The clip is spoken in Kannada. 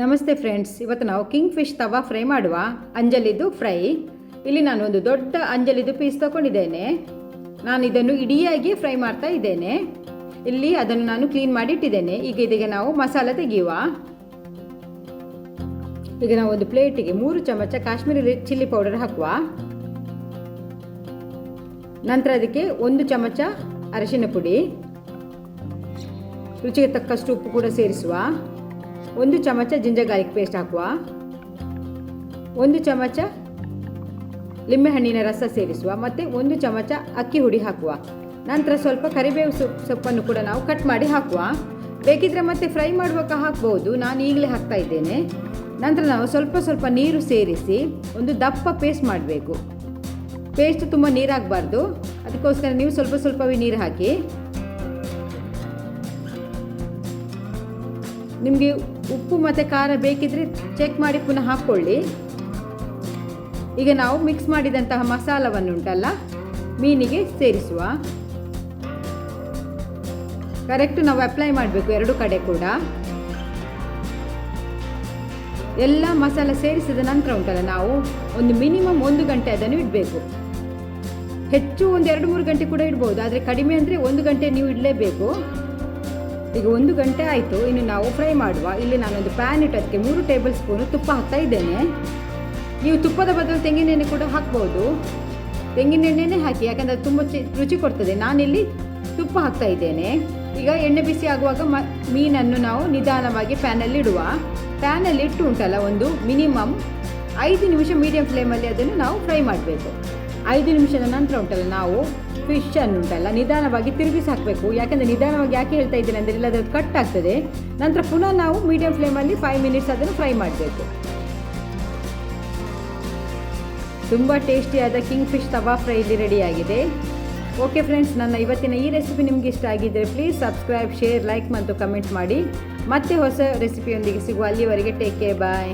ನಮಸ್ತೆ ಫ್ರೆಂಡ್ಸ್, ಇವತ್ತು ನಾವು ಕಿಂಗ್ ಫಿಶ್ ತವಾ ಫ್ರೈ ಮಾಡುವ ಅಂಜಲಿದು ಫ್ರೈ. ಇಲ್ಲಿ ನಾನು ಒಂದು ದೊಡ್ಡ ಅಂಜಲಿದು ಪೀಸ್ ತಗೊಂಡಿದ್ದೇನೆ. ನಾನು ಇದನ್ನು ಇಡಿಯಾಗಿ ಫ್ರೈ ಮಾಡ್ತಾ ಇದ್ದೇನೆ. ಇಲ್ಲಿ ಅದನ್ನು ನಾನು ಕ್ಲೀನ್ ಮಾಡಿ ಇಟ್ಟಿದ್ದೇನೆ ಈಗ ಇದಕ್ಕೆ ನಾವು ಮಸಾಲೆ ತೆಗೆಯುವ. ಈಗ ನಾವು ಒಂದು ಪ್ಲೇಟಿಗೆ ಮೂರು ಚಮಚ ಕಾಶ್ಮೀರಿ ಚಿಲ್ಲಿ ಪೌಡರ್ ಹಾಕುವ. ನಂತರ ಅದಕ್ಕೆ ಒಂದು ಚಮಚ ಅರಿಶಿನ ಪುಡಿ. ರುಚಿಗೆ ತಕ್ಕಷ್ಟು ಉಪ್ಪು ಕೂಡ ಸೇರಿಸುವ. ಒಂದು ಚಮಚ ಜಿಂಜರ್ ಗಾರ್ಲಿಕ್ ಪೇಸ್ಟ್ ಹಾಕುವ. ಒಂದು ಚಮಚ ಲಿಂಬೆಹಣ್ಣಿನ ರಸ ಸೇರಿಸುವ ಮತ್ತು ಒಂದು ಚಮಚ ಅಕ್ಕಿ ಹುಡಿ ಹಾಕುವ. ನಂತರ ಸ್ವಲ್ಪ ಕರಿಬೇವು ಸೊಪ್ಪು ಸೊಪ್ಪನ್ನು ಕೂಡ ನಾವು ಕಟ್ ಮಾಡಿ ಹಾಕುವ. ಬೇಕಿದ್ರೆ ಮತ್ತೆ ಫ್ರೈ ಮಾಡುವಾಗ ಹಾಕ್ಬೋದು. ನಾನು ಈಗಲೇ ಹಾಕ್ತಾ ಇದ್ದೇನೆ. ನಂತರ ನಾವು ಸ್ವಲ್ಪ ಸ್ವಲ್ಪ ನೀರು ಸೇರಿಸಿ ಒಂದು ದಪ್ಪ ಪೇಸ್ಟ್ ಮಾಡಬೇಕು. ಪೇಸ್ಟ್ ತುಂಬ ನೀರಾಗಬಾರ್ದು. ಅದಕ್ಕೋಸ್ಕರ ನೀವು ಸ್ವಲ್ಪ ಸ್ವಲ್ಪವೇ ನೀರು ಹಾಕಿ ನಿಮಗೆ ಉಪ್ಪು ಮತ್ತು ಖಾರ ಬೇಕಿದ್ರೆ ಚೆಕ್ ಮಾಡಿ ಪುನಃ ಹಾಕ್ಕೊಳ್ಳಿ ಈಗ ನಾವು ಮಿಕ್ಸ್ ಮಾಡಿದಂತಹ ಮಸಾಲವನ್ನು ಉಂಟಲ್ಲ ಮೀನಿಗೆ ಸೇರಿಸುವ. ಕರೆಕ್ಟ್ ನಾವು ಅಪ್ಲೈ ಮಾಡಬೇಕು, ಎರಡು ಕಡೆ ಕೂಡ. ಎಲ್ಲ ಮಸಾಲ ಸೇರಿಸಿದ ನಂತರ ಉಂಟಲ್ಲ, ನಾವು ಒಂದು ಮಿನಿಮಮ್ ಒಂದು ಗಂಟೆ ಅದನ್ನು ಇಡಬೇಕು. ಹೆಚ್ಚು ಒಂದು ಎರಡು ಮೂರು ಗಂಟೆ ಕೂಡ ಇಡ್ಬೋದು, ಆದರೆ ಕಡಿಮೆ ಅಂದರೆ ಒಂದು ಗಂಟೆ ನೀವು ಇಡಲೇಬೇಕು. ಈಗ ಒಂದು ಗಂಟೆ ಆಯಿತು, ಇನ್ನು ನಾವು ಫ್ರೈ ಮಾಡುವ. ಇಲ್ಲಿ ನಾನೊಂದು ಪ್ಯಾನ್ ಇಟ್ಟು ಅದಕ್ಕೆ ಮೂರು ಟೇಬಲ್ ಸ್ಪೂನು ತುಪ್ಪ ಹಾಕ್ತಾ ಇದ್ದೇನೆ. ನೀವು ತುಪ್ಪದ ಬದಲು ತೆಂಗಿನೆಣ್ಣೆ ಕೂಡ ಹಾಕ್ಬೋದು. ತೆಂಗಿನೆಣ್ಣೆನೇ ಹಾಕಿ, ಯಾಕಂದರೆ ತುಂಬ ಚಿ- ರುಚಿ ಕೊಡ್ತದೆ. ನಾನಿಲ್ಲಿ ತುಪ್ಪ ಹಾಕ್ತಾ ಇದ್ದೇನೆ. ಈಗ ಎಣ್ಣೆ ಬಿಸಿ ಆಗುವಾಗ ಮ ಮೀನನ್ನು ನಾವು ನಿಧಾನವಾಗಿ ಪ್ಯಾನಲ್ಲಿ ಇಡುವ. ಪ್ಯಾನಲ್ಲಿ ಇಟ್ಟು ಉಂಟಲ್ಲ, ಒಂದು ಮಿನಿಮಮ್ ಐದು ನಿಮಿಷ ಮೀಡಿಯಂ ಫ್ಲೇಮಲ್ಲಿ ಅದನ್ನು ನಾವು ಫ್ರೈ ಮಾಡಬೇಕು. ಐದು ನಿಮಿಷದ ನಂತರ ಉಂಟಲ್ಲ ನಾವು ಫಿಶ್ ಅನ್ನು ಉಂಟಲ್ಲ, ನಿಧಾನವಾಗಿ ತಿರುಗಿಸಿ ಹಾಕಬೇಕು ಯಾಕೆಂದರೆ ನಿಧಾನವಾಗಿ ಯಾಕೆ ಹೇಳ್ತಾ ಇದ್ದೀನಿ ಅಂದರೆ ಇಲ್ಲದ ಕಟ್ ಆಗ್ತದೆ. ನಂತರ ಪುನಃ ನಾವು ಮೀಡಿಯಂ ಫ್ಲೇಮಲ್ಲಿ ಫೈವ್ ಮಿನಿಟ್ಸ್ ಅದನ್ನು ಫ್ರೈ ಮಾಡಬೇಕು. ತುಂಬ ಟೇಸ್ಟಿಯಾದ ಕಿಂಗ್ ಫಿಶ್ ತವಾ ಫ್ರೈ ಇಲ್ಲಿ ರೆಡಿಯಾಗಿದೆ ಓಕೆ ಫ್ರೆಂಡ್ಸ್ ನನ್ನ ಇವತ್ತಿನ ಈ ರೆಸಿಪಿ ನಿಮಗೆ ಇಷ್ಟ ಆಗಿದ್ದರೆ ಪ್ಲೀಸ್ ಸಬ್ಸ್ಕ್ರೈಬ್ ಶೇರ್ ಲೈಕ್ ಮತ್ತು ಕಮೆಂಟ್ ಮಾಡಿ. ಮತ್ತೆ ಹೊಸ ರೆಸಿಪಿಯೊಂದಿಗೆ ಸಿಗುವ ಅಲ್ಲಿವರೆಗೆ ಟೇಕ್ ಕೇರ್ ಬಾಯ್